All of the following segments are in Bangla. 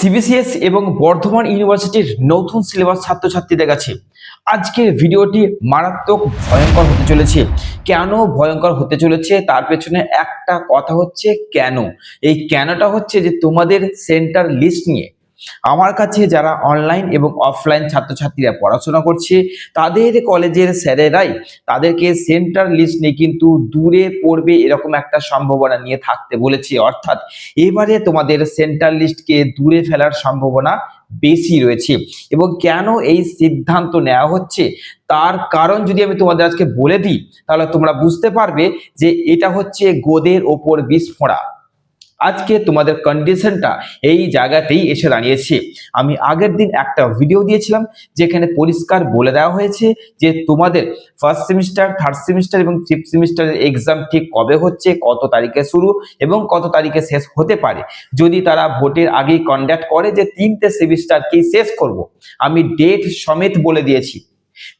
সিবিসিএস এবং বর্ধমান ইউনিভার্সিটির নতুন সিলেবাস ছাত্রছাত্রীদের কাছে। আজকের ভিডিওটি মারাত্মক ভয়ঙ্কর হতে চলেছে। কেন ভয়ঙ্কর হতে চলেছে? তার পেছনে একটা কথা হচ্ছে কেন? এই কেনটা হচ্ছে যে তোমাদের সেন্টার লিস্ট নিয়ে আমার কাছে যারা অনলাইন এবং অফলাইন ছাত্রছাত্রীরা পড়াশোনা করছে, তাদের কলেজের স্যারেরাই তাদেরকে সেন্টার লিস্ট নিয়ে কিন্তু দূরে পড়বে এরকম একটা সম্ভাবনা নিয়ে থাকতে বলেছে। অর্থাৎ এবারে তোমাদের সেন্টার লিস্টকে দূরে ফেলার সম্ভাবনা বেশি রয়েছে। এবং কেন এই সিদ্ধান্ত নেওয়া হচ্ছে? তার কারণ যদি আমি তোমাদের আজকে বলে দিই, তাহলে তোমরা বুঝতে পারবে যে এটা হচ্ছে গোদের ওপর বিস্ফোরা আজকে তোমাদের কন্ডিশনটা এই জায়গাতেই এসে দাঁড়িয়েছে। আমি আগের দিন একটা ভিডিও দিয়েছিলাম, যেখানে পরিষ্কার বলে দেওয়া হয়েছে যে তোমাদের ফার্স্ট সেমিস্টার থার্ড সেমিস্টার এবং ফিফথ সেমিস্টারের এক্সাম ঠিক কবে হচ্ছে, কত তারিখে শুরু এবং কত তারিখে শেষ হতে পারে। যদি তারা ভোটের আগেই কন্ডাক্ট করে যে তিনটে সেমিস্টারকেই শেষ করব, আমি ডেট সমেত বলে দিয়েছি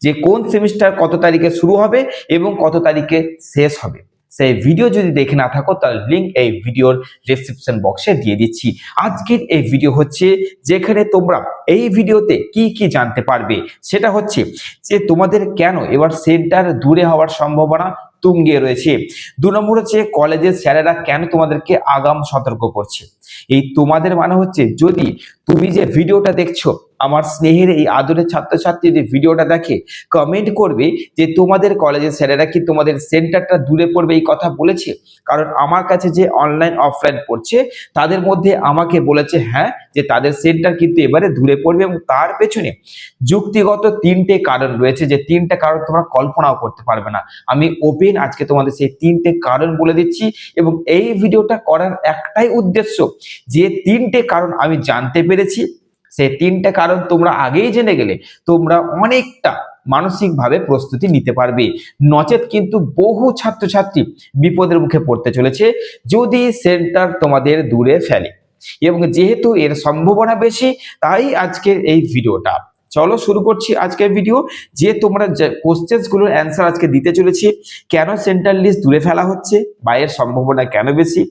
যে কোন সেমিস্টার কত তারিখে শুরু হবে এবং কত তারিখে শেষ হবে। সেই ভিডিও যদি দেখে না থাকো তার লিঙ্ক এই ভিডিওর ডিসক্রিপশন বক্সে দিয়ে দিচ্ছি। আজকের এই ভিডিও হচ্ছে যেখানে তোমরা এই ভিডিওতে কি কি জানতে পারবে? সেটা হচ্ছে যে তোমাদের কেন এবার সেন্টার দূরে হওয়ার সম্ভাবনা তুঙ্গে রয়েছে। দু নম্বর হচ্ছে কলেজের স্যারেরা কেন তোমাদেরকে আগাম সতর্ক করছে? এই তোমাদের মানে হচ্ছে যদি তুমি যে ভিডিওটা দেখছ, আমার স্নেহের এই আদরের ছাত্রছাত্রী যদি ভিডিওটা দেখে কমেন্ট করবে যে তোমাদের কলেজের স্যারেরা কি তোমাদের সেন্টারটা দূরে পড়বে এই কথা বলেছে? কারণ আমার কাছে যে অনলাইন অফলাইন পড়ছে, তাদের মধ্যে আমাকে বলেছে হ্যাঁ যে তাদের সেন্টার কিন্তু এবারে দূরে পড়বে এবং তার পেছনে যুক্তিগত তিনটে কারণ রয়েছে, যে তিনটে কারণ তোমরা কল্পনাও করতে পারবে না। আমি ওপেন আজকে তোমাদের সেই তিনটে কারণ বলে দিচ্ছি এবং এই ভিডিওটা করার একটাই উদ্দেশ্য, যে তিনটে কারণ আমি জানতে পেরেছি। সেই তিনটে কারণ তোমরা আগেই জেনে গেলে, তোমরা অনেকটা মানসিকভাবে প্রস্তুতি নিতে পারবে। নচেত কিন্তু বহু ছাত্রছাত্রী বিপদের মুখে পড়তে চলেছে, যদি সেন্টার তোমাদের দূরে ফেলে। এবং যেহেতু এর সম্ভাবনা বেশি, তাই আজকের এই ভিডিওটা। চলো শুরু করছি আজকের ভিডিও যে তোমরা কোশ্চেন্সগুলোর অ্যান্সার আজকে দিতে চলেছি, কেন সেন্ট্রাল লিস্ট দূরে ফেলা হচ্ছে, বা এর সম্ভাবনা কেন বেশি?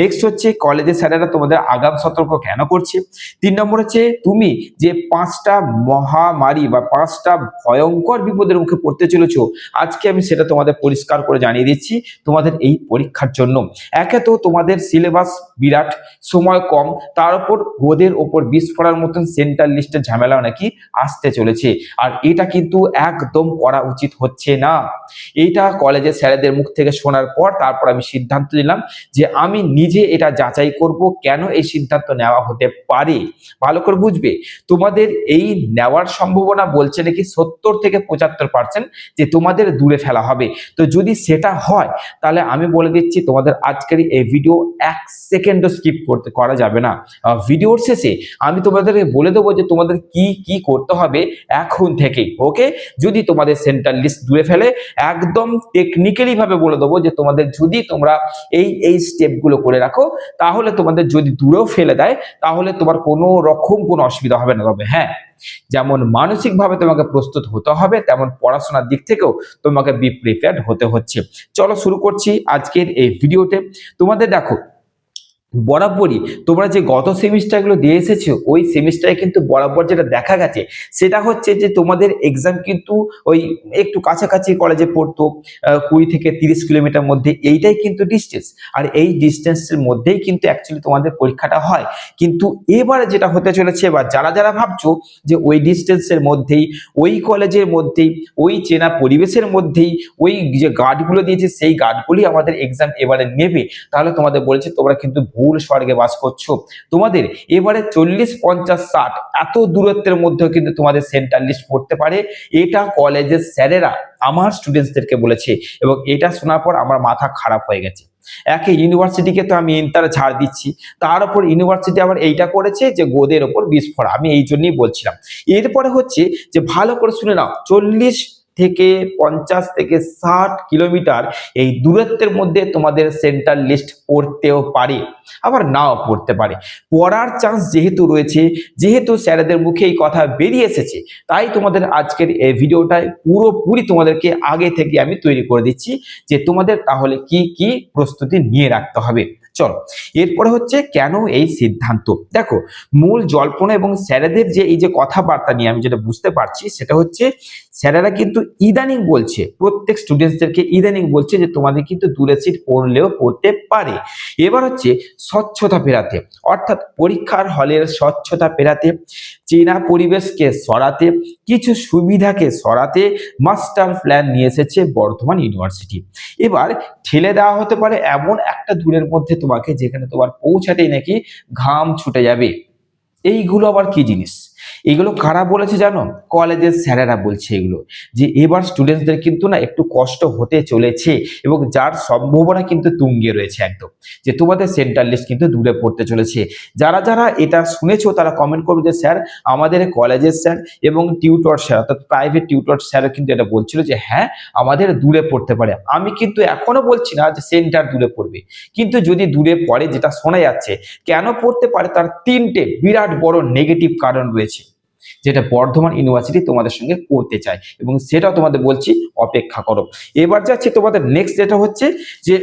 নেক্সট হচ্ছে কলেজের স্যারেরা তোমাদের আগাম সতর্ক কেন করছে? তিন নম্বর হচ্ছে, তুমি যে পাঁচটা মহামারী বা পাঁচটা ভয়ঙ্কর বিপদের মুখে পড়তে চলেছো, আজকে আমি সেটা তোমাদের পরিষ্কার করে জানিয়ে দিচ্ছি তোমাদের এই পরীক্ষার জন্য। একে তো তোমাদের সিলেবাস বিরাট, সময় কম, তার উপর গোদের ওপর বিস্ফোরার মতন সেন্ট্রাল লিস্টের ঝামেলাও নাকি আসতে চলেছে। আর এটা কিন্তু একদম করা উচিত হচ্ছে না। এইটা কলেজের স্যারেদের মুখ থেকে শোনার পর তারপর আমি সিদ্ধান্ত নিলাম যে আমি নিজে এটা যাচাই করব কেন এই সিদ্ধান্ত নেওয়া হতে পারে। ভালো করে বুঝবে? তোমাদের এই নেওয়ার সম্ভাবনা বলছে নাকি সত্তর থেকে পঁচাত্তর পার্সেন্ট যে তোমাদের দূরে ফেলা হবে। তো যদি সেটা হয়, তাহলে আমি বলে দিচ্ছি তোমাদের আজকের এই ভিডিও এক সেকেন্ডও স্কিপ করতে করা যাবে না। ভিডিওর শেষে আমি তোমাদেরকে বলে দেবো যে তোমাদের কি কি করতে হবে এখন থেকেই ওকে যদি তোমাদের সেন্টার লিস্ট দূরে ফেলে, একদম টেকনিক্যালি ভাবে বলে দেবো যে তোমাদের যদি তোমরা এই এই স্টেপগুলো করে রাখো, তাহলে তোমাদের যদি দূরেও ফেলে দেয়, তাহলে তোমার কোনো রকম কোনো অসুবিধা হবে না, তবে হ্যাঁ যেমন মানসিকভাবে তোমাকে প্রস্তুত হতে হবে, তেমন পড়াশোনার দিক থেকেও তোমাকে বি প্রিপেয়ার্ড হতে হচ্ছে। চলো শুরু করছি আজকের এই ভিডিওতে তোমাদের দেখো বরাবরই তোমরা যে গত সেমিস্টারগুলো দিয়ে এসেছ, ওই সেমিস্টারে কিন্তু বরাবর যেটা দেখা গেছে, সেটা হচ্ছে যে তোমাদের এক্সাম কিন্তু ওই একটু কাছাকাছি কলেজে পড়তো কুড়ি থেকে তিরিশ কিলোমিটার মধ্যে, এইটাই কিন্তু ডিস্টেন্স আর এই ডিস্টেন্সের মধ্যেই কিন্তু অ্যাকচুয়ালি তোমাদের পরীক্ষাটা হয়। কিন্তু এবারে যেটা হতে চলেছে, বা যারা যারা ভাবছ যে ওই ডিস্টেন্সের মধ্যেই, ওই কলেজের মধ্যেই, ওই চেনা পরিবেশের মধ্যেই, ওই যে গার্ডগুলো দিয়েছে, সেই গার্ডগুলি আমাদের এক্সাম এবারে নেবে। তাহলে তোমাদের বলছে, তোমরা কিন্তু ভুল স্বর্গে বাস করছ। তোমাদের এবারে চল্লিশ, পঞ্চাশ, ষাট এত দূরত্বের মধ্যেও কিন্তু তোমাদের সেন্টার লিস্ট পড়তে পারে। এটা কলেজের স্যারেরা আমার স্টুডেন্টসদেরকে বলেছে এবং এটা শোনার পর আমার মাথা খারাপ হয়ে গেছে। একে ইউনিভার্সিটিকে তো আমি ইন্টার ছাড় দিচ্ছি। তার উপর ইউনিভার্সিটি আবার এইটা করেছে যে গোদের ওপর বিস্ফোরা আমি এই জন্যই বলছিলাম। এরপরে হচ্ছে যে ভালো করে শুনে নাও, চল্লিশ থেকে পঞ্চাশ থেকে ষাট কিলোমিটার এই দূরত্বের মধ্যে তোমাদের সেন্টার লিস্ট পড়তেও পারে, আবার নাও পড়তে পারে। পড়ার চান্স যেহেতু রয়েছে, যেহেতু স্যারেদের মুখে এই কথা বেরিয়ে এসেছে, তাই তোমাদের আজকের এই ভিডিওটায় পুরোপুরি তোমাদেরকে আগে থেকে আমি তৈরি করে দিচ্ছি যে তোমাদের তাহলে কি কি প্রস্তুতি নিয়ে রাখতে হবে। চলো, এরপরে হচ্ছে কেন এই সিদ্ধান্ত? দেখো, মূল জল্পনা এবং স্যারেদের যে এই যে কথাবার্তা নিয়ে আমি যেটা বুঝতে পারছি, সেটা হচ্ছে স্যারেরা কিন্তু ইদানিং বলছে, প্রত্যেক স্টুডেন্টসদেরকে ইদানিং বলছে যে তোমাদের কিন্তু দূরে সিট পড়লেও পড়তে পারে। এবার হচ্ছে স্বচ্ছতা ফেরাতে, অর্থাৎ পরীক্ষার হলের স্বচ্ছতা ফেরাতে, চীনা পরিবেশকে সরাতে, কিছু সুবিধাকে সরাতে মাস্টার প্ল্যান নিয়ে এসেছে বর্ধমান ইউনিভার্সিটি এবার ঠেলে দেওয়া হতে পারে এমন একটা দূরের মধ্যে তোমাকে যেখানে তোমার পৌঁছাতেই নাকি ঘাম ছুটে যাবে। এইগুলো আবার কি জিনিস? এগুলো কারা বলেছে জানো? কলেজের স্যারেরা বলছে এগুলো। যে এবার স্টুডেন্টসদের কিন্তু না একটু কষ্ট হতে চলেছে এবং যার সম্ভাবনা কিন্তু তুঙ্গে রয়েছে একদম। যে তোমাদের সেন্টার লিস্ট কিন্তু দূরে পড়তে চলেছে। যারা যারা এটা শুনেছো তারা কমেন্ট করবে যে, স্যার, আমাদের কলেজের স্যার এবং টিউটর স্যার অর্থাৎ প্রাইভেট টিউটর স্যারও কিন্তু এটা বলছিল যে হ্যাঁ আমাদের দূরে পড়তে পারে। আমি কিন্তু এখনও বলছি না যে সেন্টার দূরে পড়বে। কিন্তু যদি দূরে পড়ে যেটা শোনা যাচ্ছে, কেন পড়তে পারে? তার তিনটে বিরাট বড় নেগেটিভ কারণ রয়েছে। যেটা বর্ধমান ইউনিভার্সিটি তোমাদের সঙ্গে করতে চায়। এবং সেটাও তোমাদের বলছি অপেক্ষা করো। এবার যাচ্ছে তোমাদের নেক্সট যেটা হচ্ছে যে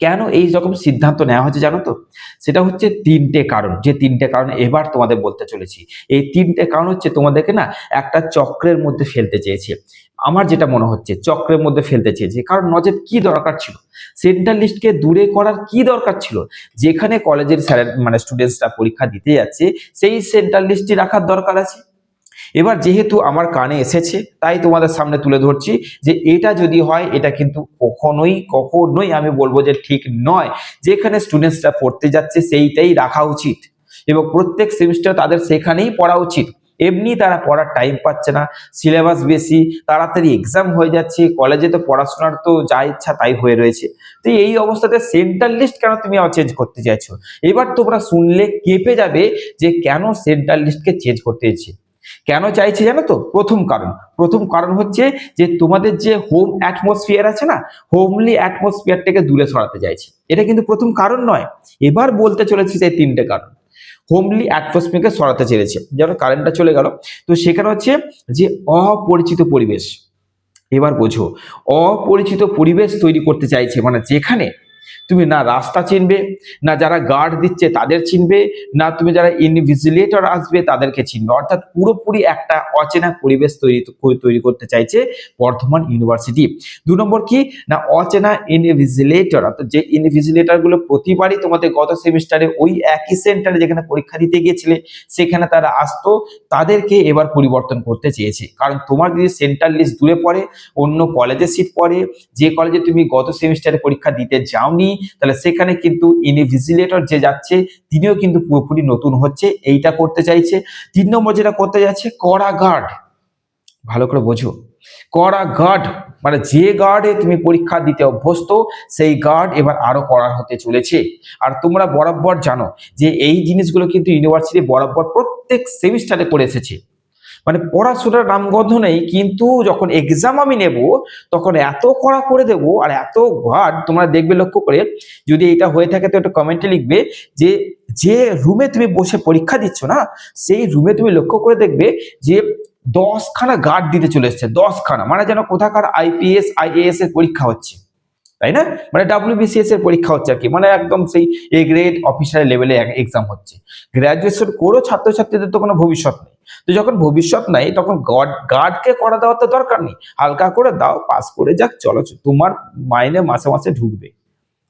কেন এই রকম সিদ্ধান্ত নেওয়া হচ্ছে জানো তো? সেটা হচ্ছে তিনটে কারণ। যে তিনটে কারণ এবার তোমাদের বলতে চলেছি। এই তিনটে কারণ হচ্ছে তোমাদেরকে না একটা চক্রের মধ্যে ফেলতে চেয়েছে। আমার যেটা মনে হচ্ছে, চক্রের মধ্যে ফেলতে চেয়েছে। কারণ নজর কি দরকার ছিল? সেন্ট্রাল লিস্টকে দূরে করার কি দরকার ছিল? যেখানে কলেজের স্যার মানে স্টুডেন্টসরা পরীক্ষা দিতে যাচ্ছে, সেই সেন্ট্রাল লিস্টটি রাখার দরকার আছে। এবার যেহেতু আমার কানে এসেছে, তাই তোমাদের সামনে তুলে ধরছি যে এটা যদি হয়, এটা কিন্তু কখনোই কখনোই আমি বলব যে ঠিক নয়। যেখানে স্টুডেন্টসরা পড়তে যাচ্ছে, সেইটাই রাখা উচিত। এবং প্রত্যেক সেমিস্টার তাদের সেখানেই পড়া উচিত। এমনি তারা পড়ার টাইম পাচ্ছে না সিলেবাস বেশি, তাড়াতাড়ি এক্সাম হয়ে যাচ্ছে কলেজে তো পড়াশোনার তো যা ইচ্ছা তাই হয়ে রয়েছে। তো এই অবস্থাতে সেন্ট্রাল লিস্ট কেন তুমি আবার চেঞ্জ করতে চাইছো? এবার তোমরা শুনলে কেঁপে যাবে যে কেন সেন্ট্রাল লিস্টকে চেঞ্জ করতে চাইছে কেন চাইছে জানো তো? প্রথম কারণ। প্রথম কারণ হচ্ছে যে তোমাদের যে হোম অ্যাটমসফিয়ার আছে না হোমলি অ্যাটমসফিয়ারটাকে দূরে সরাতে চাইছে। এটা কিন্তু প্রথম কারণ নয়। এবার বলতে চলেছে যে তিনটে কারণ। হোমলি অ্যাটমসফিয়ারকে সরাতে চেয়েছে। যেন কারেন্টটা চলে গেল। তো সেখানে হচ্ছে যে অপরিচিত পরিবেশ। এবার বোঝো, অপরিচিত পরিবেশ তৈরি করতে চাইছে। মানে যেখানে তুমি না রাস্তা চিনবে, না যারা গার্ড দিচ্ছে তাদের চিনবে, না তুমি যারা ইনভিজিলেটর আসবে তাদেরকে চিনবে। অর্থাৎ পুরোপুরি একটা অচেনা পরিবেশ তৈরি তৈরি করতে চাইছে বর্ধমান ইউনিভার্সিটি দু নম্বর কি? না অচেনা ইনভিজিলেটর অর্থাৎ যে ইনভিজিলেটরগুলো প্রতিবারই তোমাদের গত সেমিস্টারে ওই একই সেন্টারে যেখানে পরীক্ষা দিতে গিয়েছিলে, সেখানে তারা আসতো, তাদেরকে এবার পরিবর্তন করতে চেয়েছে। কারণ তোমার যদি সেন্টার লিস্ট দূরে পড়ে, অন্য কলেজে সিট পড়ে, যে কলেজে তুমি গত সেমিস্টারে পরীক্ষা দিতে যাওনি তাহলে সেখানে কিন্তু ইনভিজিলেটর যে যাচ্ছে, তিনিও কিন্তু পুরোপুরি নতুন হচ্ছে, এইটা করতে চাইছে। তিন নম্বর যেটা করতে যাচ্ছে, কড়া গার্ড ভালো করে বোঝো। কড়া গার্ড মানে যে গার্ডে তুমি পরীক্ষা দিতে অভ্যস্ত, সেই গার্ড এবার আরও কড়া হতে চলেছে। আর তোমরা বরাবর জানো যে এই জিনিসগুলো কিন্তু ইউনিভার্সিটি বরাবর প্রত্যেক সেমিস্টারে করে এসেছে। মানে পড়াশোনার নামগন্ধ নেই, কিন্তু যখন এক্সাম আমি নেব, তখন এত কড়া করে দেব আর এত গার্ড তোমরা দেখবে লক্ষ্য করে, যদি এটা হয়ে থাকে তো একটা কমেন্টে লিখবে যে যে রুমে তুমি বসে পরীক্ষা দিচ্ছ না, সেই রুমে তুমি লক্ষ্য করে দেখবে যে দশখানা গার্ড দিতে চলে এসছে, দশখানা। মানে যেন কোথাকার আইপিএস আইএএস এর পরীক্ষা হচ্ছে। তাই না? মানে ডাব্লিউবিসিএস এর পরীক্ষা হচ্ছে আর কি। মানে একদম সেই এ গ্রেড অফিসার লেভেলে এক্সাম হচ্ছে। গ্রাজুয়েশন করেও ছাত্রছাত্রীদের তো কোনো ভবিষ্যৎ নেই। তো যখন ভবিষ্যৎ নাই, তখন গার্ড গার্ডকে করা দেওয়ার তো দরকার নেই। হালকা করে দাও পাস করে যাক, চলো তোমার মাইনে মাসে মাসে ঢুকবে।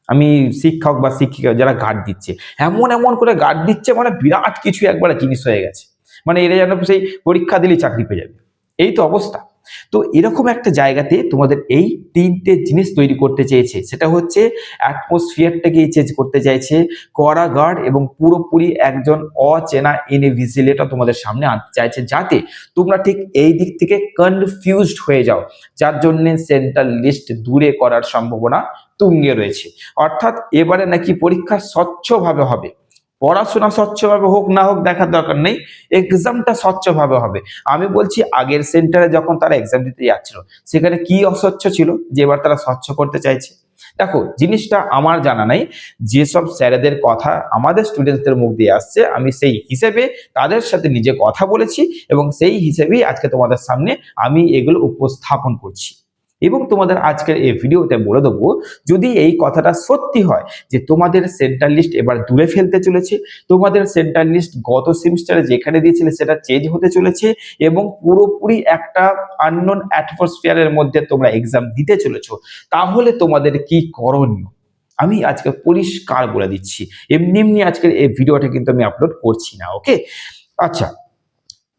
আমি শিক্ষক বা শিক্ষিকা যারা গার্ড দিচ্ছে, এমন এমন করে গার্ড দিচ্ছে মানে বিরাট কিছু একবারে জিনিস হয়ে গেছে। মানে এরা যেন সেই পরীক্ষা দিলেই চাকরি পেয়ে যাবে। এই তো অবস্থা। তো এরকম একটা জায়গাতে তোমাদের এই তিনটে জিনিস তৈরি করতে চেয়েছে। সেটা হচ্ছে অ্যাটমসফিয়ারটাকে চেঞ্জ করতে চাইছে, কড়া গার্ড এবং পুরোপুরি একজন অচেনা ইনভিজিলেটর তোমাদের সামনে আনতে চাইছে যাতে তোমরা ঠিক এই দিক থেকে কনফিউজড হয়ে যাও। যার জন্য সেন্ট্রাল লিস্ট দূরে করার সম্ভাবনা তুঙ্গে রয়েছে। অর্থাৎ এবারে নাকি পরীক্ষা স্বচ্ছভাবে হবে। পড়াশোনা স্বচ্ছভাবে হোক না হোক দেখার দরকার নেই এক্সামটা স্বচ্ছভাবে হবে। আমি বলছি আগের সেন্টারে যখন তারা এক্সাম দিতে যাচ্ছিল, সেখানে কি অস্বচ্ছ ছিল? যে এবার তারা স্বচ্ছ করতে চাইছে। দেখো, জিনিসটা আমার জানা নাই, যেসব স্যারেদের কথা আমাদের স্টুডেন্টসদের মুখ দিয়ে আসছে, আমি সেই হিসেবে তাদের সাথে নিজে কথা বলেছি এবং সেই হিসেবেই আজকে তোমাদের সামনে আমি এগুলো উপস্থাপন করছি। এবং তোমাদের আজকের এই ভিডিওতে বলে দেবো, যদি এই কথাটা সত্যি হয় যে তোমাদের সেন্টার লিস্ট এবার দূরে ফেলতে চলেছে, তোমাদের সেন্টার লিস্ট গত সেমিস্টারে যেখানে দিয়েছিলে সেটা চেঞ্জ হতে চলেছে এবং পুরোপুরি একটা আননোন অ্যাটমসফিয়ারের মধ্যে তোমরা এক্সাম দিতে চলেছো, তাহলে তোমাদের কি করণীয়? আমি আজকে পরিষ্কার বলে দিচ্ছি। এমনি এমনি আজকের এই ভিডিওটা কিন্তু আমি আপলোড করছি না ওকে আচ্ছা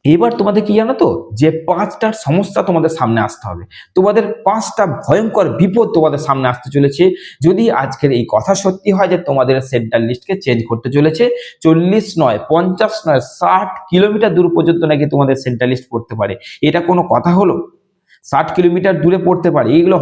এবার তোমাদের কি জানো তো? যে পাঁচটার সমস্যা তোমাদের সামনে আসতে হবে। তোমাদের পাঁচটা ভয়ঙ্কর বিপদ তোমাদের সামনে আসতে চলেছে। যদি আজকের এই কথা সত্যি হয় যে তোমাদের সেন্টার লিস্টকে চেঞ্জ করতে চলেছে, চল্লিশ নয়, পঞ্চাশ নয়, ষাট কিলোমিটার দূর পর্যন্ত নাকি তোমাদের সেন্টার লিস্ট পড়তে পারে। এটা কোনো কথা হলো? ষাট কিলোমিটার দূরে পড়তে পারে। এইগুলো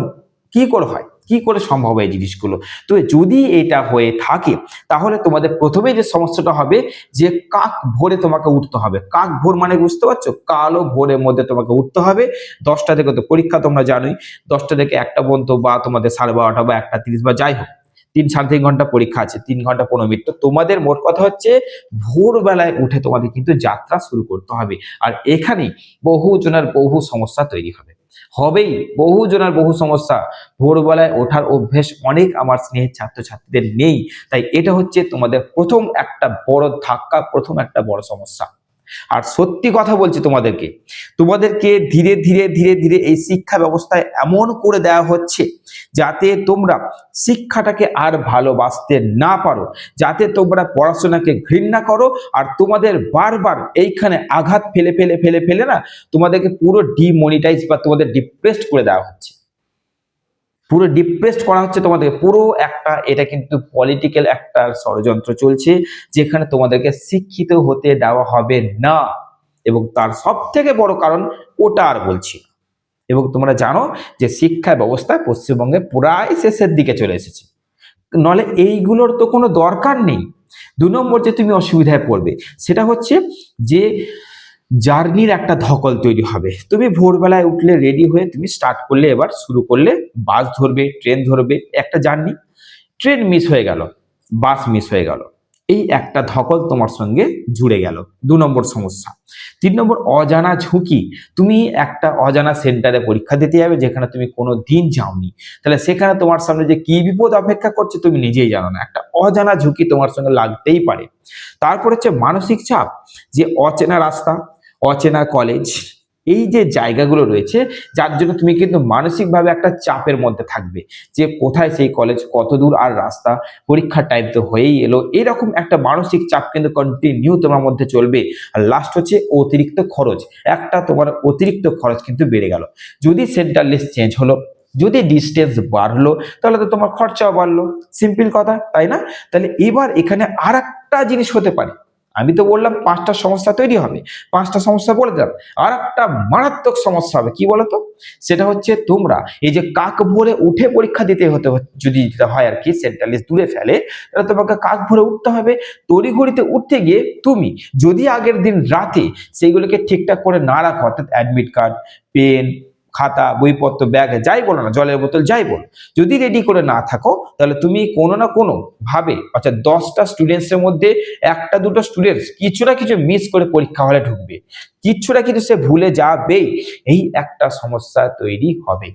কি করে হয়? কি করে সম্ভব এই জিনিসগুলো? তো যদি এটা হয়ে থাকে, তাহলে তোমাদের প্রথমে যে সমস্যাটা হবে যে কাক ভোরে তোমাকে উঠতে হবে। কাক ভোর মানে বুঝতে পারছ? কালো ভোরের মধ্যে তোমাকে উঠতে হবে। দশটা থেকে তো পরীক্ষা তোমরা জানোই। দশটা থেকে একটা পর্যন্ত বা তোমাদের সাড়ে বারোটা বা একটা তিরিশ বা যাই হোক, তিন সাড়ে তিন ঘণ্টা পরীক্ষা আছে, তিন ঘণ্টা পনেরো মিনিট। তো তোমাদের মোট কথা হচ্ছে ভোরবেলায় উঠে তোমাদের কিন্তু যাত্রা শুরু করতে হবে। আর এখানেই বহু জনের বহু সমস্যা তৈরি হবে। হবেই। বহু জনের বহু সমস্যা। ভোরবেলায় ওঠার অভ্যেস অনেক আমার স্নেহের ছাত্রছাত্রীদের নেই। তাই এটা হচ্ছে তোমাদের প্রথম একটা বড় ধাক্কা, প্রথম একটা বড় সমস্যা। আর সত্যি কথা বলছি তোমাদেরকে তোমাদেরকে ধীরে ধীরে ধীরে ধীরে এই শিক্ষা ব্যবস্থায় এমন করে দেওয়া হচ্ছে যাতে তোমরা শিক্ষাটাকে আর ভালোবাসতে না পারো, যাতে তোমরা পড়াশোনাকে ঘৃণা করো আর তোমাদের বারবার এইখানে আঘাত ফেলে ফেলে ফেলে ফেলে না তোমাদেরকে পুরো ডিমনিটাইজ বা তোমাদের ডিপ্রেসড করে দেওয়া হচ্ছে। পুরো ডিপ্রেসড করা হচ্ছে তোমাদের পুরো একটা, এটা কিন্তু পলিটিক্যাল একটা ষড়যন্ত্র চলছে, যেখানে তোমাদেরকে শিক্ষিত হতে দেওয়া হবে না। এবং তার সব থেকে বড় কারণ, ওটা আর বলছি এবং তোমরা জানো যে শিক্ষা ব্যবস্থা পশ্চিমবঙ্গে প্রায় শেষের দিকে চলে এসেছে। নলে এইগুলোর তো কোনো দরকার নেই। দু নম্বর যে তুমি অসুবিধায় পড়বে, সেটা হচ্ছে যে জার্নির একটা ধকল তৈরি হবে। তুমি ভোরবেলায় উঠলে রেডি হয়ে তুমি স্টার্ট করলে এবার শুরু করলে বাস ধরবে ট্রেন ধরবে, একটা জার্নি। ট্রেন মিস হয়ে গেল বাস মিস হয়ে গেল। এই একটা ধকল তোমার সঙ্গে জুড়ে গেল। দু নম্বর সমস্যা। তিন নম্বর অজানা ঝুঁকি। তুমি একটা অজানা সেন্টারে পরীক্ষা দিতে যাবে যেখানে তুমি কোনো দিন যাওনি। তাহলে সেখানে তোমার সামনে যে কি বিপদ অপেক্ষা করছে তুমি নিজেই জানো না। একটা অজানা ঝুঁকি তোমার সঙ্গে লাগতেই পারে। তারপর হচ্ছে মানসিক চাপ। যে অচেনা রাস্তা অচেনা কলেজ এই যে জায়গাগুলো রয়েছে, যার জন্য তুমি কিন্তু মানসিকভাবে একটা চাপের মধ্যে থাকবে যে কোথায় সেই কলেজ কত দূর আর রাস্তা, পরীক্ষার টাইম তো হয়েই এলো। এরকম একটা মানসিক চাপ কিন্তু কন্টিনিউ তোমার মধ্যে চলবে। আর লাস্ট হচ্ছে অতিরিক্ত খরচ। একটা তোমার অতিরিক্ত খরচ কিন্তু বেড়ে গেল। যদি সেন্টার লিস্ট চেঞ্জ হলো, যদি ডিস্টেন্স বাড়লো, তাহলে তো তোমার খরচাও বাড়লো। সিম্পল কথা, তাই না? তাহলে এবার এখানে আর একটা জিনিস হতে পারে। আমি তো বললাম পাঁচটা সমস্যা তৈরি হবে। পাঁচটা সমস্যা বলে দিলাম আর একটা মারাত্মক সমস্যা হবে। কি বলতো? সেটা হচ্ছে তোমরা এই যে কাক ভরে উঠে পরীক্ষা দিতে হতে যদি হয় আর কি সেন্ট্রাল লিস্ট দূরে ফেলে, তাহলে তোমাকে কাক ভরে উঠতে হবে। তড়িঘড়িতে উঠতে গিয়ে তুমি যদি আগের দিন রাতে সেইগুলোকে ঠিকঠাক করে না রাখো, অর্থাৎ অ্যাডমিট কার্ড পেন খাতা, বইপত্র ব্যাগ যাই বলো না, জলের বোতল যাই বলো, যদি রেডি করে না থাকো, তাহলে তুমি কোনো না কোনো ভাবে, অর্থাৎ দশটা স্টুডেন্টসের মধ্যে একটা দুটো স্টুডেন্টস কিছু না কিছু মিস করে পরীক্ষা হলে ঢুকবে। কিচ্ছু না কিছু সে ভুলে যাবেই এই একটা সমস্যা তৈরি হবে।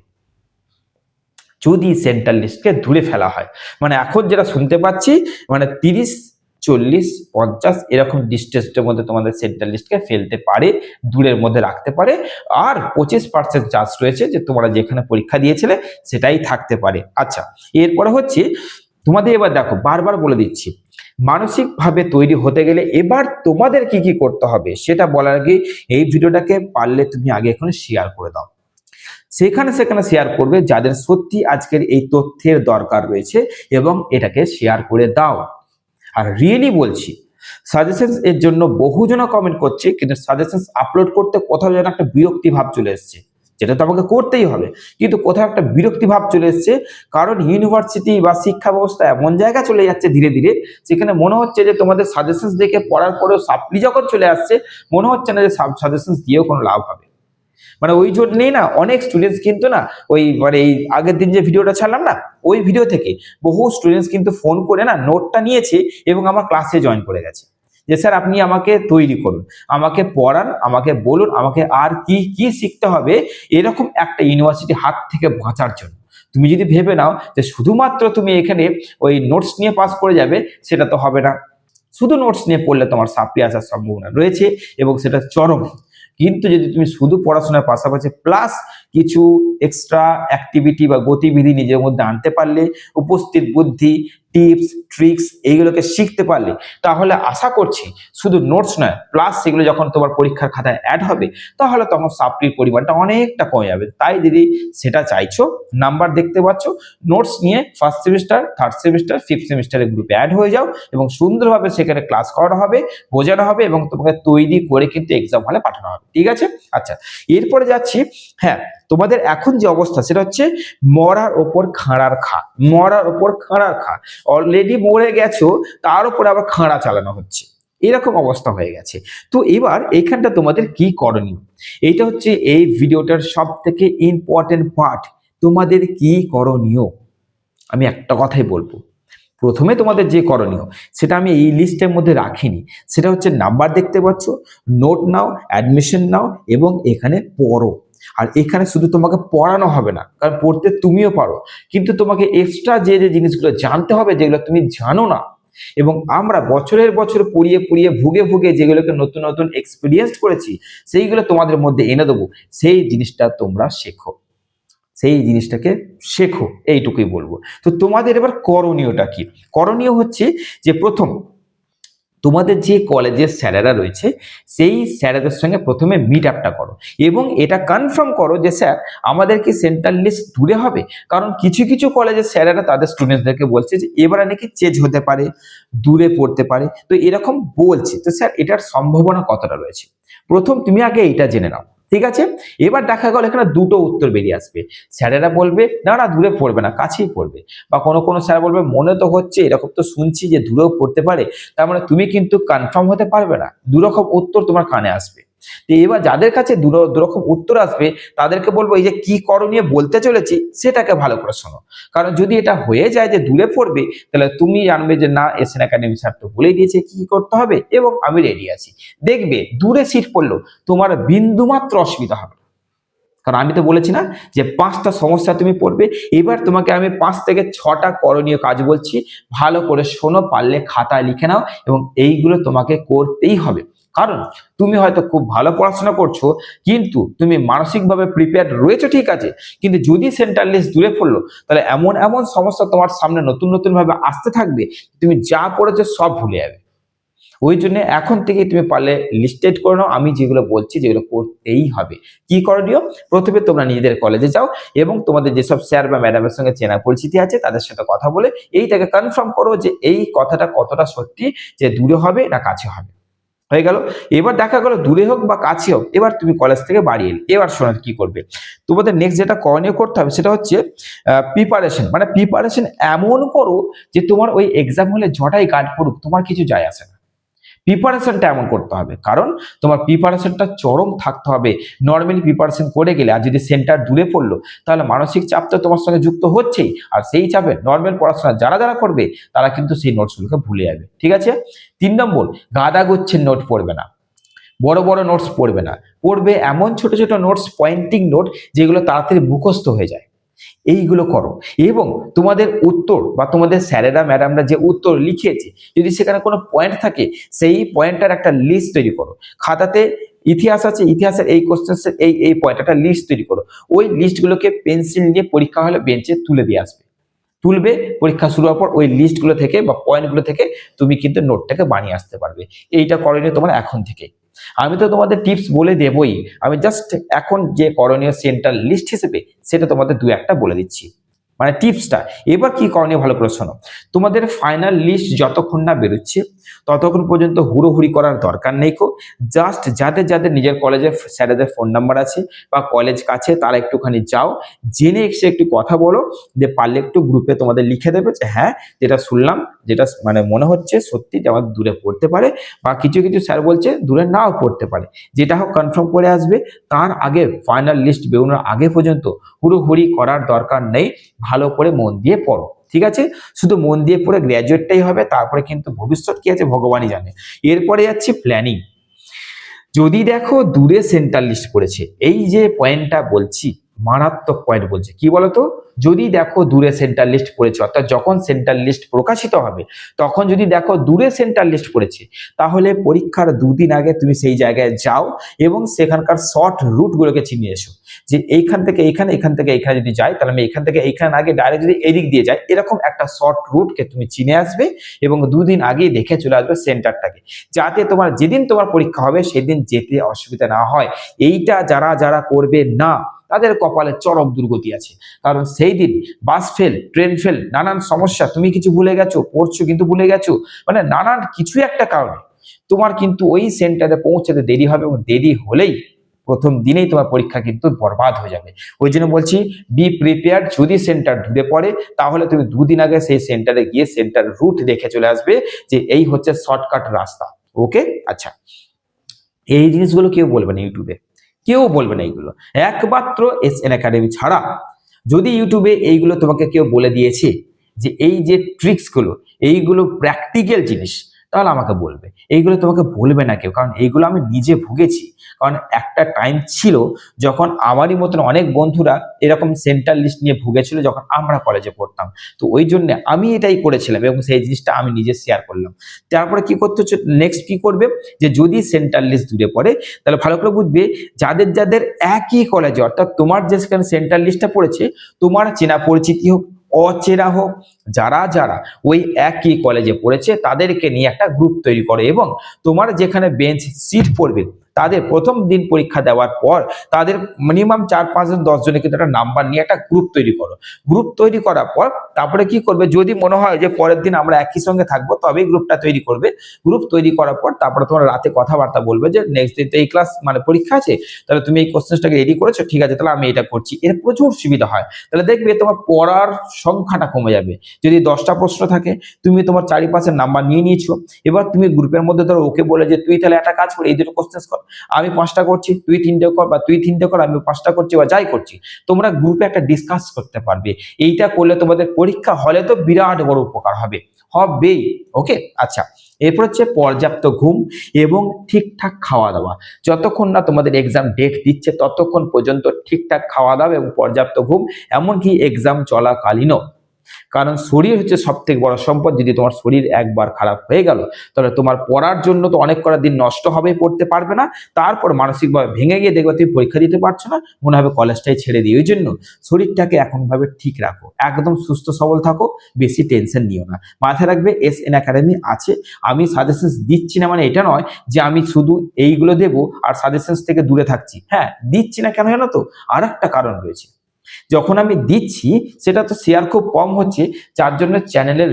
যদি সেন্ট্রাল লিস্টকে দূরে ফেলা হয় মানে এখন যেটা শুনতে পাচ্ছি মানে তিরিশ চল্লিশ, পঞ্চাশ, এরকম ডিস্টেন্সের মধ্যে তোমাদের সেন্ট্রাল লিস্টকে ফেলতে পারে, দূরের মধ্যে রাখতে পারে। আর পঁচিশ পার্সেন্ট চান্স রয়েছে যে তোমরা যেখানে পরীক্ষা দিয়েছিলে সেটাই থাকতে পারে। আচ্ছা এরপরে হচ্ছে তোমাদের এবার দেখো, বারবার বলে দিচ্ছি, মানসিকভাবে তৈরি হতে গেলে এবার তোমাদের কি কি করতে হবে সেটা বলার আগে এই ভিডিওটাকে পারলে তুমি আগে এখন শেয়ার করে দাও। সেখানে সেখানে শেয়ার করবে যাদের সত্যি আজকের এই তথ্যের দরকার রয়েছে এবং এটাকে শেয়ার করে দাও। আর রিয়েলি বলছি সাজেশনস এর জন্য বহুজনা কমেন্ট করছে, কিন্তু সাজেশনস আপলোড করতে কোথাও যেন একটা বিরক্তি ভাব চলে এসছে। যেটা তো আমাকে করতেই হবে, কিন্তু কোথাও একটা বিরক্তি ভাব চলে এসছে, কারণ ইউনিভার্সিটি বা শিক্ষা ব্যবস্থা এমন জায়গা চলে যাচ্ছে ধীরে ধীরে, সেখানে মনে হচ্ছে যে তোমাদের সাজেশনস দেখে পড়ার পরেও সাপ্লি যখন চলে আসছে, মনে হচ্ছে না যে সাজেশনস দিয়েও কোনো লাভ হবে। মানে ওই জন্যেই না অনেক স্টুডেন্টস কিন্তু না ওই মানে এই আগের দিন যে ভিডিওটা ছাড়লাম না, ওই ভিডিও থেকে বহু স্টুডেন্টস কিন্তু ফোন করে না নোটটা নিয়েছে এবং আমার ক্লাসে জয়েন করে গেছে। যে স্যার আপনি আমাকে তৈরি করুন, আমাকে পড়ান, আমাকে বলুন, আমাকে আর কি কি শিখতে হবে, এরকম একটা ইউনিভার্সিটি হাত থেকে বাঁচার জন্য। তুমি যদি ভেবে নাও যে শুধুমাত্র তুমি এখানে ওই নোটস নিয়ে পাস করে যাবে, সেটা তো হবে না। শুধু নোটস নিয়ে পড়লে তোমার সাপ্লি আসার সম্ভাবনা রয়েছে এবং সেটা চরম। কিন্তু যদি তুমি শুধু পড়াশোনার পাশাপাশি প্লাস কিছু এক্সট্রা অ্যাক্টিভিটি বা গতিবিধি নিজের মধ্যে আনতে পারলে, উপস্থিত বুদ্ধি টিপস ট্রিক্স এইগুলোকে শিখতে পারলে, তাহলে আশা করছি শুধু নোটস নয় প্লাস সেগুলো যখন তোমার পরীক্ষার খাতায় অ্যাড হবে, তাহলে তখন সাপ্লির পরিমাণটা অনেকটা কমে যাবে। তাই যদি সেটা চাইছো নাম্বার দেখতে পাচ্ছ নোটস নিয়ে first semester third semester fifth সেমিস্টারের গ্রুপে অ্যাড হয়ে যাও এবং সুন্দরভাবে সেখানে ক্লাস করানো হবে, বোঝানো হবে এবং তোমাকে তৈরি করে কিন্তু এক্সাম হলে পাঠানো হবে। ঠিক আছে? আচ্ছা এরপরে যাচ্ছি হ্যাঁ তোমাদের এখন যে অবস্থা, সেটা হচ্ছে মরার ওপর খাঁড়ার খা, মরার ওপর খাঁড়ার খা। অলরেডি মরে গেছো, তার উপরে আবার খাঁড়া চালানো হচ্ছে। এরকম অবস্থা হয়ে গেছে। তো এবার এইখানটা তোমাদের কি করণীয়? এইটা হচ্ছে এই ভিডিওটার সব থেকে ইম্পর্টেন্ট পার্ট তোমাদের কি করণীয়? আমি একটা কথাই বলব। প্রথমে তোমাদের যে করণীয়, সেটা আমি এই লিস্টের মধ্যে রাখিনি। সেটা হচ্ছে নাম্বার দেখতে পাচ্ছ নোট নাও অ্যাডমিশন নাও, এবং এখানে পড়ো। আর এখানে শুধু তোমাকে পড়ানো হবে না, কারণ পড়তে তুমিও পারো। কিন্তু তোমাকে এক্সট্রা যে যে জিনিসগুলো জানতে হবে, যেগুলো তুমি জানো না, এবং আমরা বছরের বছর পড়িয়ে পড়িয়ে ভুগে ভুগে যেগুলোকে নতুন নতুন এক্সপিরিয়েন্স করেছি, সেইগুলো তোমাদের মধ্যে এনে দেবো। সেই জিনিসটা তোমরা শেখো। সেই জিনিসটাকে শেখো, এইটুকুই বলব। তো তোমাদের এবার করণীয়টা কি? করণীয় হচ্ছে যে প্রথম তোমাদের যে কলেজের স্যারেরা রয়েছে, সেই স্যারেদের সঙ্গে প্রথমে মিট আপটা করো। এবং এটা কনফার্ম করো যে স্যার, আমাদের কি সেন্ট্রাল লিস্ট দূরে হবে? কারণ কিছু কিছু কলেজের স্যারেরা তাদের স্টুডেন্টদেরকে বলছে যে, এবারে নাকি চেঞ্জ হতে পারে, দূরে পড়তে পারে। তো এরকম বলছে। তো স্যার, এটার সম্ভাবনা কতটা রয়েছে? প্রথম তুমি আগে এটা জেনে নাও। ঠিক আছে? এবার দেখা গেল এখানে দুটো উত্তর বেরিয়ে আসবে। স্যারেরা বলবে, না না, দূরে পড়বে না, কাছেই পড়বে। বা কোনো কোনো স্যার বলবে, মনে তো হচ্ছে, এরকম তো শুনছি যে দূরেও পড়তে পারে। তার মানে তুমি কিন্তু কনফার্ম হতে পারবে না। দুরকম উত্তর তোমার কানে আসবে। তো এবার যাদের কাছে দুরকম উত্তর আসবে, তাদেরকে বলব, এই যে কি করণীয় বলতে চলেছি, সেটাকে ভালো করে শোনো। কারণ যদি এটা হয়ে যায় যে দূরে পড়বে, তাহলে তুমি জানবে যে, না এসএন একাডেমি স্যার তো বলেই দিয়েছে কি করতে হবে এবং আমি রেডি আছি। দেখবে, দূরে সিট পড়ল, তোমার বিন্দুমাত্র অসুবিধা হবে। কারণ আমি তো বলেছি না যে, পাঁচটা সমস্যা তুমি পড়বে, এবার তোমাকে আমি পাঁচ থেকে ছটা করণীয় কাজ বলছি, ভালো করে শোনো, পারলে খাতায় লিখে নাও এবং এইগুলো তোমাকে করতেই হবে। কারণ তুমি হয়তো খুব ভালো পড়াশোনা করছ, কিন্তু তুমি মানসিকভাবে প্রিপেয়ার রয়েছো, ঠিক আছে? কিন্তু যদি সেন্ট্রাল লিস্ট দূরে পড়ল, তাহলে এমন এমন সমস্যা তোমার সামনে নতুন নতুন ভাবে আসতে থাকবে, তুমি যা পড়েছো সব ভুলে যাবে। ওই জন্য এখন থেকে তুমি পারলে লিস্টেড করে নাও, আমি যেগুলো বলছি যেগুলো করতেই হবে। কি করণীয় প্রথমে তোমরা নিজেদের কলেজে যাও এবং তোমাদের যেসব স্যার বা ম্যাডামের সঙ্গে চেনা পরিচিতি আছে, তাদের সাথে কথা বলে এইটাকে কনফার্ম করো যে এই কথাটা কতটা সত্যি, যে দূরে হবে না কাছে হবে। হয়ে গেল। এবার দেখা গেল দূরে হোক বা কাছে হোক, এবার তুমি কলেজ থেকে বাড়ি এলে। এবার শোনার কি করবে? তোমাদের নেক্সট যেটা করণীয় করতে হবে সেটা হচ্ছে প্রিপারেশন মানে প্রিপারেশন এমন করো যে তোমার ওই এক্সাম হলে জটাই গার্ড পড়ুক তোমার কিছু যায় আসে না। প্রিপারেশনটা এমন করতে হবে। কারণ তোমার প্রিপারেশনটা চরম থাকতে হবে। নর্মালি প্রিপারেশন করে গেলে আর যদি সেন্টার দূরে পড়ল, তাহলে মানসিক চাপ তো তোমার সঙ্গে যুক্ত হচ্ছেই। আর সেই চাপে নর্মাল পড়াশোনা যারা যারা করবে, তারা কিন্তু সেই নোটসগুলোকে ভুলে যাবে। ঠিক আছে? তিন নম্বর, গাদা গুচ্ছের নোট পড়বে না। বড় বড় নোটস পড়বে না। পড়বে এমন ছোট ছোট নোটস পয়েন্টিং নোট যেগুলো তাড়াতাড়ি মুখস্থ হয়ে যায়। এইগুলো করো। এবং তোমাদের উত্তর বা তোমাদের স্যারেরা, ম্যাডামরা যে উত্তর লিখিয়েছে, যদি সেখানে কোনো পয়েন্ট থাকে, সেই পয়েন্টটার একটা লিস্ট তৈরি করো। খাতাতে ইতিহাস আছে, ইতিহাসের এই কোশ্চেন্সের এই এই পয়েন্ট একটা লিস্ট তৈরি করো। ওই লিস্টগুলোকে পেন্সিল নিয়ে পরীক্ষা হলে বেঞ্চে তুলে দিয়ে আসবে। তুলবে, পরীক্ষা শুরু হওয়ার পর ওই লিস্টগুলো থেকে বা পয়েন্টগুলো থেকে তুমি কিন্তু নোটটাকে বানিয়ে আসতে পারবে। এইটা করণীয় তোমার এখন থেকে। আমি তো তোমাদের টিপস বলে দেবই। আমি জাস্ট এখন যে করণীয় সেন্টার লিস্ট হিসেবে, সেটা তোমাদের দু একটা বলে দিচ্ছি। মানে টিপসটা। এবার কি করণীয় ভালো করে শোনো। তোমাদের ফাইনাল লিস্ট যতক্ষণ না বেরোচ্ছে, ততক্ষণ পর্যন্ত হুড়োহুড়ি করার দরকার নেই কো। জাস্ট যাদের যাদের নিজের কলেজের স্যারেদের ফোন নাম্বার আছে বা কলেজ কাছে, তারা একটুখানি যাও। জেনে এসে একটু কথা বলো, যে পারলে একটু গ্রুপে তোমাদের লিখে দেবে যে হ্যাঁ যেটা শুনলাম, যেটা মানে মনে হচ্ছে সত্যি যে আমাদের দূরে পড়তে পারে বা কিছু কিছু স্যার বলছে দূরে নাও পড়তে পারে। যেটা হোক কনফার্ম করে আসবে। তার আগে ফাইনাল লিস্ট বেরোনোর আগে পর্যন্ত হুড়োহুড়ি করার দরকার নেই। ভালো করে মন দিয়ে পড়ো, ঠিক আছে? শুধু মন দিয়ে পড়ে গ্র্যাজুয়েটটাই হবে, তারপরে কিন্তু ভবিষ্যৎ কি আছে ভগবানই জানে। এরপরে যাচ্ছে প্ল্যানিং যদি দেখো দূরে সেন্টার লিস্ট পড়েছে, এই যে পয়েন্টটা বলছি মারাত্মক পয়েন্ট বলছে। কি বলতো? যদি দেখো দূরে সেন্টার লিস্ট পড়েছে, অর্থাৎ যখন সেন্টার লিস্ট প্রকাশিত হবে, তখন যদি দেখো দূরে সেন্টার লিস্ট পড়েছে, তাহলে পরীক্ষার দুদিন আগে তুমি সেই জায়গায় যাও এবং সেখানকার শর্ট রুটগুলোকে চিনে এসো। যে এইখান থেকে এইখানে, এখান থেকে এইখানে যদি যাই তাহলে আমি এখান থেকে এইখানে আগে ডাইরেক্ট যদি এদিক দিয়ে যাই এরকম একটা শর্ট রুটকে তুমি চিনে আসবে এবং দুদিন আগেই দেখে চলে আসবে সেন্টারটাকে যাতে তোমার যেদিন তোমার পরীক্ষা হবে, সেদিন যেতে অসুবিধা না হয়। এইটা যারা যারা করবে না তাদের কপালে চরম দুর্গতি আছে। কারণ সেই দিন বাস ফেল, ট্রেন ফেল, নানান সমস্যা, তুমি কিছু ভুলে গেছো, পড়ছো কিন্তু ভুলে গেছো মানে নানান কিছু একটা কারণে। তোমার কিন্তু ওই সেন্টারে পৌঁছাতে দেরি হবে এবং দেরি হলেই প্রথম দিনেই তোমার পরীক্ষা কিন্তু বরবাদ হয়ে যাবে। ওই জন্য বলছি বি প্রিপেয়ার যদি সেন্টার ঢুকে পড়ে, তাহলে তুমি দুদিন আগে সেই সেন্টারে গিয়ে সেন্টার রুট দেখে চলে আসবে যে এই হচ্ছে শর্টকাট রাস্তা। ওকে আচ্ছা। এই জিনিসগুলো কেউ বলবে না ইউটিউবে কেউ বলবে না এইগুলো। একমাত্র এস এন একাডেমি ছাড়া। যদি ইউটিউবে এইগুলো তোমাকে কেউ বলে দিয়েছে যে এই যে ট্রিক্সগুলো এইগুলো প্র্যাকটিক্যাল জিনিস তাহলে আমাকে বলবে। এইগুলো তোমাকে বলবে না কেউ। কারণ এইগুলো আমি নিজে ভুগেছি। কারণ একটা টাইম ছিল যখন আমারই মতন অনেক বন্ধুরা এরকম সেন্টার লিস্ট নিয়ে ভুগেছিল যখন আমরা কলেজে পড়তাম। তো ওই জন্য আমি এটাই করেছিলাম এবং সেই জিনিসটা আমি নিজে শেয়ার করলাম। তারপরে কি করতে হচ্ছে? নেক্সট কি করবে? যে যদি সেন্টার লিস্ট দূরে পড়ে, তাহলে ভালো করে বুঝবে যাদের যাদের একই কলেজে অর্থাৎ তোমার যে সেখানে সেন্টার লিস্টটা পড়েছে, তোমার চেনা পরিচিতি হোক অচেনা হোক, যারা যারা ওই একই কলেজে পড়েছে তাদেরকে নিয়ে একটা গ্রুপ তৈরি করে এবং তোমার যেখানে বেঞ্চ সিট পড়বে তাদের প্রথম দিন পরীক্ষা দেওয়ার পর তাদের মিনিমাম চার পাঁচজন দশ জনের কিন্তু একটা নাম্বার নিয়ে একটা গ্রুপ তৈরি করো। গ্রুপ তৈরি করার পর তারপরে কি করবে? যদি মনে হয় যে পরের দিন আমরা একই সঙ্গে থাকব, তবেই গ্রুপটা তৈরি করবে। গ্রুপ তৈরি করার পর তারপরে তোমার রাতে কথাবার্তা বলবে যে নেক্সট দিন তো এই ক্লাস মানে পরীক্ষা আছে, তাহলে তুমি এই কোশ্চেনটাকে রেডি করেছ, ঠিক আছে, তাহলে আমি এটা করছি। এর প্রচুর সুবিধা হয়। তাহলে দেখবে তোমার পড়ার সংখ্যাটা কমে যাবে। যদি দশটা প্রশ্ন থাকে, তুমি তোমার চারিপাশের নাম্বার নিয়ে নিয়েছো। এবার তুমি গ্রুপের মধ্যে ধরো ওকে বলে যে, তুই তাহলে একটা কাজ কর, এই দুটো কোশ্চেন কর। আমি পাঁচটা করছি, তুই তিনটে কর বা তুই তিনটে কর আমি পাঁচটা করছি বা যাই করছি, তোমরা গ্রুপে একটা ডিসকাস করতে পারবে। এইটা করলে তোমাদের পরীক্ষা হলে তো বিরাট বড় উপকার হবে। হবেই ওকে আচ্ছা এরপর হচ্ছে পর্যাপ্ত ঘুম এবং ঠিকঠাক খাওয়া দাওয়া। যতক্ষণ না তোমাদের এক্সাম ডেট দিচ্ছে, ততক্ষণ পর্যন্ত ঠিকঠাক খাওয়া দাওয়া এবং পর্যাপ্ত ঘুম, এমনকি এক্সাম চলাকালীনও। কারণ শরীর হচ্ছে সব থেকে বড় সম্পদ। যদি তোমার শরীর একবার খারাপ হয়ে গেল, তাহলে তোমার পড়ার জন্য তো অনেক কটা দিন নষ্ট হবে পড়তে পারবে না। তারপর মানসিকভাবে ভেঙে গিয়ে দেখবে তুমি পরীক্ষা দিতে পারছ না, মনে হবে কলেজটাই ছেড়ে দিই। ওই জন্য শরীরটাকে এখনভাবে ঠিক রাখো। একদম সুস্থ, সবল থাকো, বেশি টেনশন নিও না। মাথায় রাখবে এস এন একাডেমি আছে। আমি সাজেশনস দিচ্ছি না মানে এটা নয় যে আমি শুধু এইগুলো দেবো আর সাজেশনস থেকে দূরে থাকছি। হ্যাঁ দিচ্ছি না কেন জানো তো? আর একটা কারণ রয়েছে। যখন আমি দিচ্ছি, সেটা তো শেয়ার খুব কম হচ্ছে, যার জন্য চ্যানেলের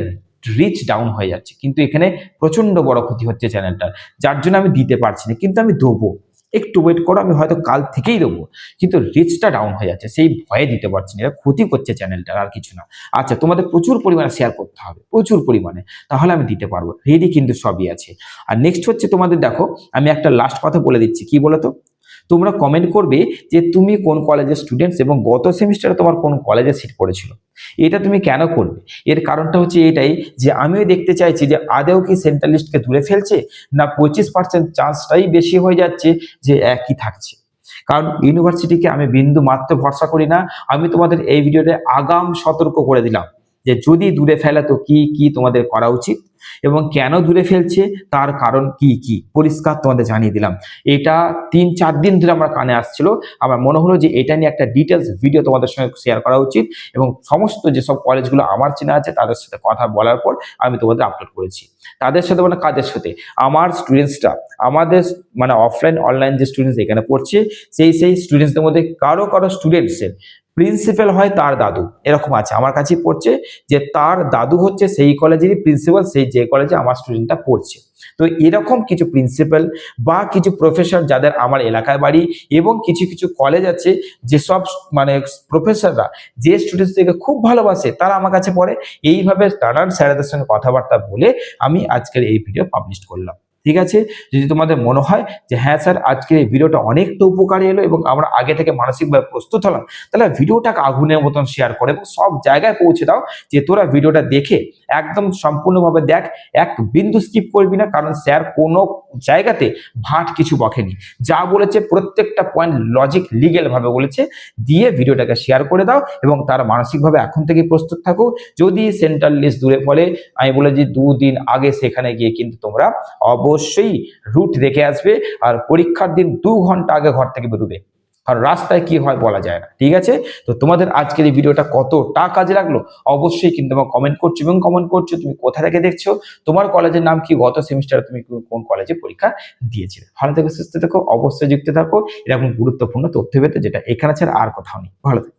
রিচ ডাউন হয়ে যাচ্ছে। কিন্তু এখানে প্রচণ্ড বড় ক্ষতি হচ্ছে চ্যানেলটার যার জন্য আমি দিতে পারছি না, কিন্তু আমি দেবো। একটু ওয়েট করো, আমি হয়তো কাল থেকেই দেবো। কিন্তু রিচটা ডাউন হয়ে যাচ্ছে, সেই ভয়ে দিতে পারছি না। এটা ক্ষতি করছে চ্যানেলটার আর কিছু না। আচ্ছা তোমাদের প্রচুর পরিমাণে শেয়ার করতে হবে, প্রচুর পরিমাণে। তাহলে আমি দিতে পারব রেডি কিন্তু সবই আছে। আর নেক্সট হচ্ছে তোমাদের দেখো, আমি একটা লাস্ট কথা বলে দিচ্ছি, কি বলো তো তোমরা কমেন্ট করবে যে তুমি কোন কলেজের স্টুডেন্টস এবং গত সেমিস্টারে তোমার কোন কলেজে সিট পড়েছিল। এটা তুমি কেন করবে? এর কারণটা হচ্ছে এটাই যে আমিও দেখতে চাইছি যে আদেও কি সেন্ট্রাল লিস্টকে দূরে ফেলছে না পঁচিশ পার্সেন্ট চান্সটাই বেশি হয়ে যাচ্ছে যে একই থাকছে। কারণ ইউনিভার্সিটিকে আমি বিন্দু মাত্র ভরসা করি না, আমি তোমাদের এই ভিডিওতে আগাম সতর্ক করে দিলাম। যে যদি দূরে ফেলে তো কি কি তোমাদের করা উচিত? এবং কেন দূরে ফেলছে? তার কারণ কি কি? পরিষ্কার তোমাদের জানিয়ে দিলাম। এটা তিন, চার দিন ধরে আমার কানে আসছিল। আমার মনে হলো যে এটা নিয়ে একটা ডিটেলস ভিডিও তোমাদের সঙ্গে শেয়ার করা উচিত এবং সমস্ত যেসব কলেজগুলো আমার চেনা আছে, তাদের সাথে কথা বলার পর আমি তোমাদের আপলোড করেছি। তাদের সাথে মানে কাদের সাথে? আমার স্টুডেন্টসরা আমাদের মানে অফলাইন অনলাইন যে স্টুডেন্টস এখানে পড়ছে, সেই সেই স্টুডেন্টসদের মধ্যে কারও কারও স্টুডেন্টসের প্রিন্সিপাল হয় তার দাদু। এরকম আছে। আমার কাছে পড়ছে যে তার দাদু হচ্ছে সেই কলেজেরই প্রিন্সিপাল সেই যে কলেজে আমার স্টুডেন্টটা পড়ছে। তো এরকম কিছু প্রিন্সিপাল বা কিছু প্রফেসর যাদের আমার এলাকায় বাড়ি এবং কিছু কিছু কলেজ আছে যেসব মানে প্রফেসররা যে স্টুডেন্টসদেরকে খুব ভালোবাসে, তারা আমার কাছে পড়ে। এইভাবে নানান স্যারেদের সঙ্গে কথাবার্তা বলে আমি আজকের এই ভিডিও পাবলিশ করলাম। ঠিক আছে? যদি তোমাদের মনে হয় যে হ্যাঁ স্যার আজকে এই ভিডিওটা অনেকটা উপকারী এলো এবং আমরা আগে থেকে মানসিকভাবে প্রস্তুত হলাম, তাহলে ভিডিওটাকে আগুনের মতন শেয়ার করে এবং সব জায়গায় পৌঁছে দাও যে, তোরা ভিডিওটা দেখে একদম সম্পূর্ণভাবে দেখ, এক বিন্দু স্কিপ করবি না, কারণ স্যার কোনো জায়গাতে ভাট কিছু বখেনি যা বলেছে প্রত্যেকটা পয়েন্ট লজিক লিগেলভাবে বলেছে। দিয়ে ভিডিওটাকে শেয়ার করে দাও এবং তার মানসিকভাবে এখন থেকে প্রস্তুত থাকো। যদি সেন্ট্রাল লিস্ট দূরে ফলে, আমি বলে যে দুদিন আগে সেখানে গিয়ে কিন্তু তোমরা অবশ্যই রুট দেখে আসবে। আর পরীক্ষার দিন দু ঘণ্টা আগে ঘর থেকে বেরোবে। কারণ রাস্তায় কি হয় বলা যায় না, ঠিক আছে? তো তোমাদের আজকের এই ভিডিওটা কতটা কাজে লাগল অবশ্যই কিন্তু আমার কমেন্ট করছ এবং কমেন্ট করছ তুমি কোথা থেকে দেখছ, তোমার কলেজের নাম কি, গত সেমিস্টারে তুমি কোন কলেজে পরীক্ষা দিয়েছিলে? ভালো থেকো, সুস্থ থেকো, অবশ্যই যুক্ত থাকো। এরকম গুরুত্বপূর্ণ তথ্য পেতে যেটা এখানে ছাড়া আর কোথাও নেই। ভালো থেকো।